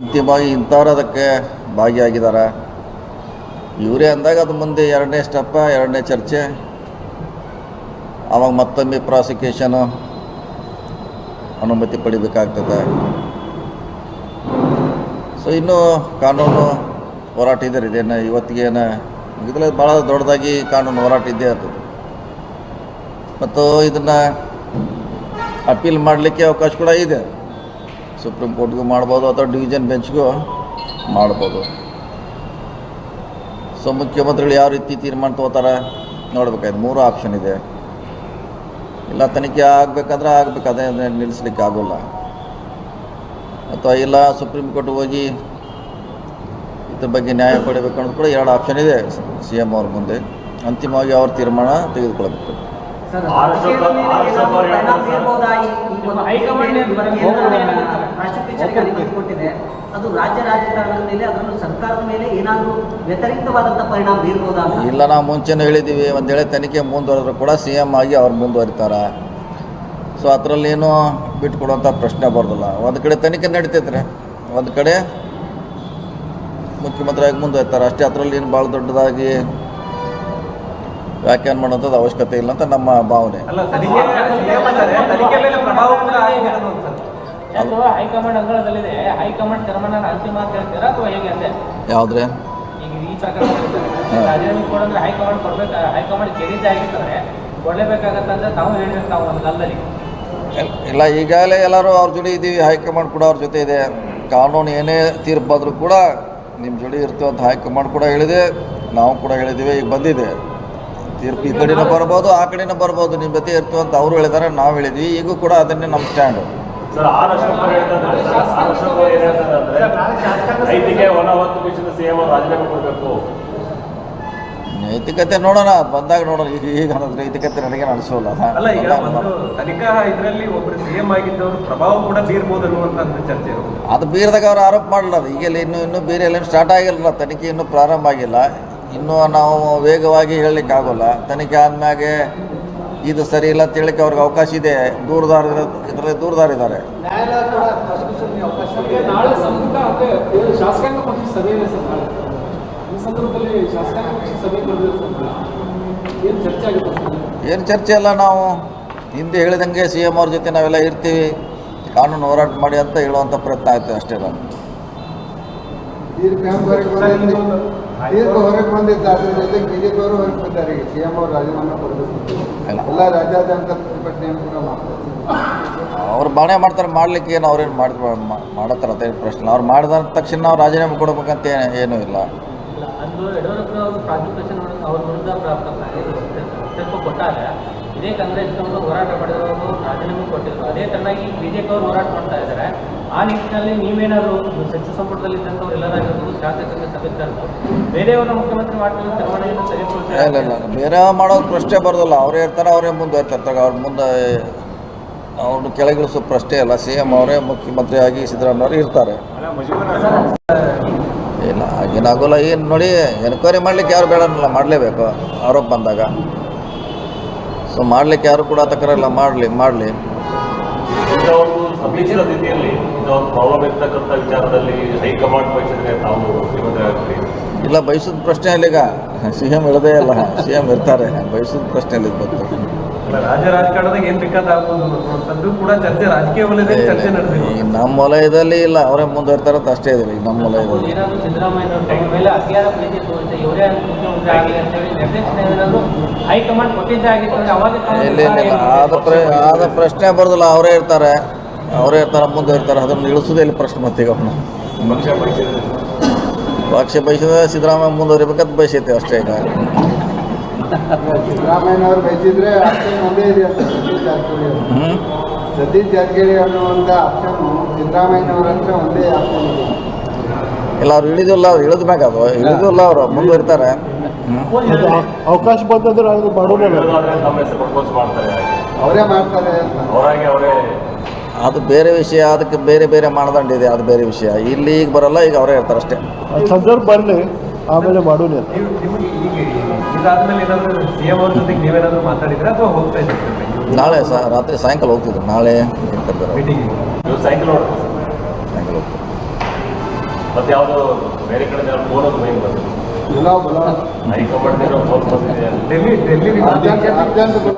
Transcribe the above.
ಅಂತಿಮವಾಗಿ ಇಂಥವ್ರು ಅದಕ್ಕೆ ಭಾಗಿಯಾಗಿದ್ದಾರೆ. ಇವರೇ ಅಂದಾಗ ಅದು ಮುಂದೆ ಎರಡನೇ ಸ್ಟೆಪ್ಪ, ಎರಡನೇ ಚರ್ಚೆ. ಆವಾಗ ಮತ್ತೊಮ್ಮೆ ಪ್ರಾಸಿಕ್ಯೂಷನು ಅನುಮತಿ ಪಡಿಬೇಕಾಗ್ತದೆ. ಸೊ ಇನ್ನೂ ಕಾನೂನು ಹೋರಾಟ ಇದೆ ರೀ, ಇದೇನು ಇವತ್ತಿಗೇನು ಮುಗಿದ್ರೆ ಭಾಳ ದೊಡ್ಡದಾಗಿ ಕಾನೂನು ಹೋರಾಟ ಇದ್ದೇ ಇರ್ತದೆ ಮತ್ತು ಇದನ್ನು ಅಪೀಲ್ ಮಾಡಲಿಕ್ಕೆ ಅವಕಾಶ ಕೂಡ ಇದೆ. ಸುಪ್ರೀಂ ಕೋರ್ಟ್ಗೂ ಮಾಡ್ಬೋದು ಅಥವಾ ಡಿವಿಷನ್ ಬೆಂಚ್ಗೂ ಮಾಡ್ಬೋದು. ಸೊ ಮುಖ್ಯಮಂತ್ರಿಗಳು ಯಾವ ರೀತಿ ತೀರ್ಮಾನ ತಗೋತಾರೆ ನೋಡ್ಬೇಕಾಯ್ತು. ಮೂರು ಆಪ್ಷನ್ ಇದೆ. ಇಲ್ಲ ತನಿಖೆ ಆಗಬೇಕಾದ್ರೆ ಆಗಬೇಕಾದ್ರೆ ಅದನ್ನ ನಿಲ್ಲಿಸ್ಲಿಕ್ಕೆ ಆಗೋಲ್ಲ. ಅಥವಾ ಇಲ್ಲ ಸುಪ್ರೀಂ ಕೋರ್ಟ್ ಹೋಗಿ ಇದ್ರ ಬಗ್ಗೆ ನ್ಯಾಯ ಪಡಿಬೇಕು ಅನ್ನೋದು ಕೂಡ ಎರಡು ಆಪ್ಷನ್ ಇದೆ ಸಿ ಎಂ ಅವ್ರ ಮುಂದೆ. ಅಂತಿಮವಾಗಿ ಅವ್ರ ತೀರ್ಮಾನ ತೆಗೆದುಕೊಳ್ಬೇಕು ಸರ್, ಆರ್ಎಸ್ಎಸ್ ರಾಜಕೀಯದ ಮೇಲೆ ಏನಾದ್ರು ಪರಿಣಾಮ ಪರಿಣಾಮ ಬೀರ್ಬೋದಾ? ಈ- ಈ ಒಂದು ಹೈಕಮಾಂಡ್ ಇವತ್ತು ಹೈಕಮಾಂಡ್ ಏನು ರಾಷ್ಟ್ರಪತಿ ಅನುಮತಿ ಕೊಟ್ಟಿದೆ ಅದು ರಾಜ್ಯ ರಾಜಕಾರಣದ ಮೇಲೆ ಅದನ್ನು ಸರ್ಕಾರದ ಮೇಲೆ ಏನಾದರೂ ವ್ಯತಿರಿಕ್ತವಾದಂಥ ಪರಿಣಾಮ ಬೀರ್ಬೋದಾ ಅಂತ? ಇಲ್ಲ ನಾವು ಮುಂಚೆನೇ ಹೇಳಿದ್ದೀವಿ ಒಂದು ಹೇಳಿ ತನಿಖೆ ಮುಂದುವರೆದ್ರು ಕೂಡ ಸಿ ಎಂ ಆಗಿ ಅವ್ರು ಮುಂದುವರಿತಾರೆ ಸೊ ಅದರಲ್ಲಿ ಏನು ಬಿಟ್ಕೊಡುವಂಥ ಪ್ರಶ್ನೆ ಬರೋದಿಲ್ಲ ಒಂದು ಕಡೆ ತನಿಖೆ ನಡೀತೈತ್ರಿ ಒಂದು ಕಡೆ ಮುಖ್ಯಮಂತ್ರಿಯಾಗಿ ಮುಂದುವರಿತಾರೆ ಅಷ್ಟೇ ಅದರಲ್ಲಿ ಏನು ಭಾಳ ದೊಡ್ಡದಾಗಿ ವ್ಯಾಖ್ಯಾನ ಮಾಡೋಂಥದ್ದು ಅವಶ್ಯಕತೆ ಇಲ್ಲ ಅಂತ ನಮ್ಮ ಭಾವನೆ ಅಥವಾ ಹೈಕಮಾಂಡ್ ಅಂಗಳದಲ್ಲಿದೆ. ಹೈಕಮಾಂಡ್ ಚೇರ್ಮನ್ ಅಂತಿಮ ಅಂತ ಹೇಳ್ತೀರಾ ಅಥವಾ ಹೇಗೆ ಅಂದೆ ಯಾವುದ್ರೆ? ಈಗ ಈ ಪ್ರಕರಣ ರಾಜೀನಾಮೆ ಕೊಡಂದ್ರೆ ಹೈಕಮಾಂಡ್ ಕೊಡ್ಬೇಕು ಹೈಕಮಾಂಡ್ ಗೆದ್ದಿದ್ದೆ ಆಗಿತ್ತಂದ್ರೆ ಕೊಡಲೇಬೇಕಾಗತ್ತೆ ಅಂತ ತಾವು ಹೇಳಿದ್ರೆ ತಾವು ಒಂದು ಕಾಲದಲ್ಲಿ ಇಲ್ಲ ಈಗಾಗಲೇ ಎಲ್ಲರೂ ಅವ್ರ ಜೊತೆ ಇದ್ದೀವಿ. ಹೈಕಮಾಂಡ್ ಕೂಡ ಅವ್ರ ಜೊತೆ ಇದೆ. ಕಾನೂನು ಏನೇ ತೀರ್ಪು ಕೂಡ ನಿಮ್ಮ ಜೋಡಿ ಇರ್ತೀವಿ ಅಂತ ಹೈಕಮಾಂಡ್ ಕೂಡ ಹೇಳಿದೆ. ನಾವು ಕೂಡ ಹೇಳಿದ್ದೀವಿ ಈಗ ಬಂದಿದೆ. ತೀರ್ಪು ಈ ಕಡೆನೂ ಬರ್ಬೋದು ಆ ಕಡೆನೂ ಬರ್ಬೋದು. ನಿಮ್ಮ ಜೊತೆ ಇರ್ತೀವಿ ಅಂತ ಅವರು ಹೇಳಿದ್ದಾರೆ ನಾವು ಹೇಳಿದ್ವಿ. ಈಗೂ ಕೂಡ ಅದನ್ನೇ ನಮ್ಮ ಸ್ಟ್ಯಾಂಡು. ಸರ್ ಆರ್ ಅಶೋಕ್ ಅವ್ರು ಹೇಳ್ತಾರೆ ಸರ್ ಆರ್ ಅಶೋಕ್ ಅವ್ರು ಏನ್ ಹೇಳ್ತಾರೆ ಅಂದ್ರೆ ರೈತಿಗೆ ಒಣ ಹೊತ್ತು ಬೀಸಿದ ಸಿಎಂ ರಾಜೀನಾಮೆ ಕೊಡಬೇಕು. ನೈತಿಕತೆ ನೋಡೋಣ ಬಂದಾಗ ನೋಡೋಣ. ಈಗ ಈಗ ಅನ್ನೋದು ನೈತಿಕತೆ ನನಗೆ ಅನಿಸೋಲ್ಲ. ಅಲ್ಲ ಈಗ ಒಂದು ತನಿಖಾ ಇದರಲ್ಲಿ ಒಬ್ಬರು ಸಿ ಎಂ ಆಗಿದ್ದವರು ಪ್ರಭಾವ ಕೂಡ ಬೀರ್ಬೋದು ಅನ್ನುವಂತ ಚರ್ಚೆ ಅದು ಬೀರದಾಗ ಅವ್ರು ಆರೋಪ ಮಾಡಲ್ಲ ಅದು. ಈಗೆಲ್ಲ ಇನ್ನೂ ಇನ್ನೂ ಬೇರೆ ಎಲ್ಲೇನು ಸ್ಟಾರ್ಟ್ ಆಗಿಲ್ಲ. ತನಿಖೆ ಇನ್ನೂ ಪ್ರಾರಂಭ ಆಗಿಲ್ಲ. ಇನ್ನೂ ನಾವು ವೇಗವಾಗಿ ಹೇಳಲಿಕ್ಕೆ ಆಗೋಲ್ಲ ತನಿಖೆ ಆದ್ಮ್ಯಾಗೆ ಇದು ಸರಿ ಇಲ್ಲ ಹೇಳಲಿಕ್ಕೆ ಅವ್ರಿಗೆ ಅವಕಾಶ ಇದೆ. ದೂರದಾರ ಇದರಲ್ಲಿ ದೂರದಾರಿದ್ದಾರೆ ಏನು ಚರ್ಚೆ ಅಲ್ಲ ನಾವು. ಹಿಂದೆ ಹೇಳಿದಂಗೆ ಸಿ ಎಂ ಅವ್ರ ಜೊತೆ ನಾವೆಲ್ಲ ಇರ್ತೀವಿ. ಕಾನೂನು ಹೋರಾಟ ಮಾಡಿ ಅಂತ ಹೇಳುವಂಥ ಪ್ರಯತ್ನ ಆಯಿತು ಅಷ್ಟೇ ನಾನು. ಹೆಂಗ್ ಹೊರಗೆ ಬಂದಿದ್ದು ಹೊರಗೆ ಬಂದಿದ್ದು ಅದ್ರ ಜೊತೆ ಅವರು ಹೊರಗೆ ಬಂದಾರೆ. ಈಗ ಸಿ ಎಂ ಅವರು ರಾಜೀನಾಮೆ ಕೊಡಬೇಕು. ಎಲ್ಲ ರಾಜ್ಯಾದ್ಯಂತ ಪ್ರತಿಭಟನೆಯನ್ನು ಕೂಡ ಮಾಡ್ತಾರೆ. ಅವ್ರು ಬಾಣೆ ಮಾಡ್ತಾರೆ ಮಾಡ್ಲಿಕ್ಕೆ ಏನು ಅವ್ರೇನು ಮಾಡಿ ಮಾಡತ್ತಾರ ಅಂತ ಏನು ಪ್ರಶ್ನೆ ಅವ್ರು ಮಾಡಿದ ತಕ್ಷಣ ನಾವು ರಾಜೀನಾಮೆ ಕೊಡ್ಬೇಕಂತ ಏನು ಏನೂ ಇಲ್ಲ. ಇದೇ. ಕಾಂಗ್ರೆಸ್ ಹೋರಾಟ ಮಾಡಿದವರು ರಾಜೀನಾಮೆ ಕೊಟ್ಟಿದ್ರು. ಅದೇ ತನ್ನಾಗಿ ಬಿಜೆಪಿ ಅವರು ಹೋರಾಟ ಮಾಡ್ತಾ ಇದ್ದಾರೆ. ಆ ನಿಟ್ಟಿನಲ್ಲಿ ನೀವೇನಾದರೂ ಸಚಿವ ಸಂಪುಟದಲ್ಲಿ ಇದ್ದಂಥವ್ರು ಎಲ್ಲರಾಗಿರ್ಬೋದು ಶಾಸಕರಿಗೆ ಸಭೆ ಕರೆದು ಬೇರೆಯವರ ಮುಖ್ಯಮಂತ್ರಿ ಮಾಡ್ತೀವಿ ತೀರ್ಮಾನವನ್ನು ಇಲ್ಲ ತೆಗೆದುಕೊಳ್ತಾರೆ ಇಲ್ಲ. ಬೇರೆ ಮಾಡೋ ಪ್ರಶ್ನೆ ಬರೋದಿಲ್ಲ. ಅವರೇ ಇರ್ತಾರೆ ಅವರೇ ಮುಂದೆ ಇರ್ತಾರೆ ಅವ್ರ ಮುಂದೆ ಅವ್ರನ್ನ ಕೆಳಗಿಳಿಸೋ ಪ್ರಶ್ನೆ ಅಲ್ಲ ಸಿ ಎಂ ಅವರೇ ಮುಖ್ಯಮಂತ್ರಿಯಾಗಿ ಸಿದ್ದರಾಮಯ್ಯವರು ಇರ್ತಾರೆ. ಇಲ್ಲ ಏನಾಗೋಲ್ಲ. ಏನು ನೋಡಿ ಎನ್ಕ್ವೈರಿ ಮಾಡ್ಲಿಕ್ಕೆ ಯಾರು ಬೇಡ ಅನ್ನಲ್ಲ ಮಾಡಲೇಬೇಕು. ಆರೋಪ ಬಂದಾಗ. ಸೊ ಮಾಡ್ಲಿಕ್ಕೆ ಯಾರು ಕೂಡ ತಕರಲ್ಲ ಮಾಡಲಿ ಮಾಡಲಿ. ಈಗ ರೀತಿಯಲ್ಲಿ ಸ್ಥಿತಿಯಲ್ಲಿ ಒಂದು ಪ್ರಾಬ್ಲಮ್ ಇರ್ತಕ್ಕಂಥ ವಿಚಾರದಲ್ಲಿ ಹೈಕಮಾಂಡ್ ಬಯಸಿದ್ರೆ ತಾವು ಮುಖ್ಯಮಂತ್ರಿ ಇಲ್ಲ ಬಯಸಿದ ಪ್ರಶ್ನೆ ಅಲ್ಲಿಗ. ಈಗ ಸಿ ಎಂ ಇಳದೇ ಇಲ್ಲ ಸಿ ಎಂ ಇರ್ತಾರೆ. ಬಯಸಿದ ಪ್ರಶ್ನೆ ಅಲ್ಲಿ ಬಂತು. ಅಲ್ಲ ರಾಜ್ಯ ರಾಜಕಾರಣದಾಗ ಏನ್ ಬೇಕಾದಾಗ್ಬೋದು ಕೂಡ ಚರ್ಚೆ ರಾಜಕೀಯ ವಲಯದಲ್ಲಿ ಚರ್ಚೆ ನಡೆದಿದೆ. ಈಗ ನಮ್ಮ ವಲಯದಲ್ಲಿ ಇಲ್ಲ. ಅವರೇ ಮುಂದುವರ್ತಾರ ಅಂತ ಅಷ್ಟೇ ಇದೆ. ಈಗ ನಮ್ಮ ವಲಯದಲ್ಲಿ. ಇಲ್ಲ ಆದ ಪ್ರಶ್ನೆ ಬರೋದಿಲ್ಲ. ಅವರೇ ಇರ್ತಾರೆ. ಅವರೇ ಇರ್ತಾರೆ ಮುಂದೆ ಇರ್ತಾರೆ ಅದನ್ನು ಇಳಿಸೋದೇ ಇಲ್ಲ ಪ್ರಶ್ನೆ ಮತ್ತೀಗ ಅವನು ಪಕ್ಷ ಬಯಸಿದ ಸಿದ್ದರಾಮಯ್ಯ ಮುಂದುವರಿಬೇಕಂತ ಬಯಸೈತೆ ಅಷ್ಟೇ ಈಗ. ಸತೀಶ್ ಜಾರಕಿಹೊಳಿ ಅನ್ನುವಂಥ ಸಿದ್ದರಾಮಯ್ಯನವರ ಹತ್ರ ಒಂದೇ ಆಪ್ಷನ್ ಇದೆ. ಇಲ್ಲ ಅವ್ರು ಇಳಿದಿಲ್ಲ ಅವ್ರು ಇಳಿದ ಮ್ಯಾಗ ಅದು. ಇಳಿದಿಲ್ಲ ಅವರು ಮುಂದುವರಿತಾರೆ ಅವಕಾಶ ಬಂತಂದ್ರೆ ಅದು ಇರೋದಾದ್ರೆ ತಮ್ಮ ಹೆಸರು ಮಾಡ್ತಾರೆ ಅವರೇ ಮಾಡ್ತಾರೆ ಅವರಾಗಿ ಅವರೇ ಅದು ಬೇರೆ ವಿಷಯ ಅದಕ್ಕೆ ಬೇರೆ ಬೇರೆ ಮಾನದಂಡ ಇದೆ ಅದು ಬೇರೆ ವಿಷಯ. ಇಲ್ಲಿ ಈಗ ಬರಲ್ಲ ಈಗ ಅವರೇ ಇರ್ತಾರೆ ಅಷ್ಟೇ. ಸಂದರ್ಭ ಬರಲಿ ಆಮೇಲೆ ಮಾಡೋಣ ನಾಳೆ ಸಹ ರಾತ್ರಿ ಸಾಯಂಕಾಲ ಹೋಗ್ತಿದ್ರು. ನಾಳೆ ಸಾಯಂಕಾಲ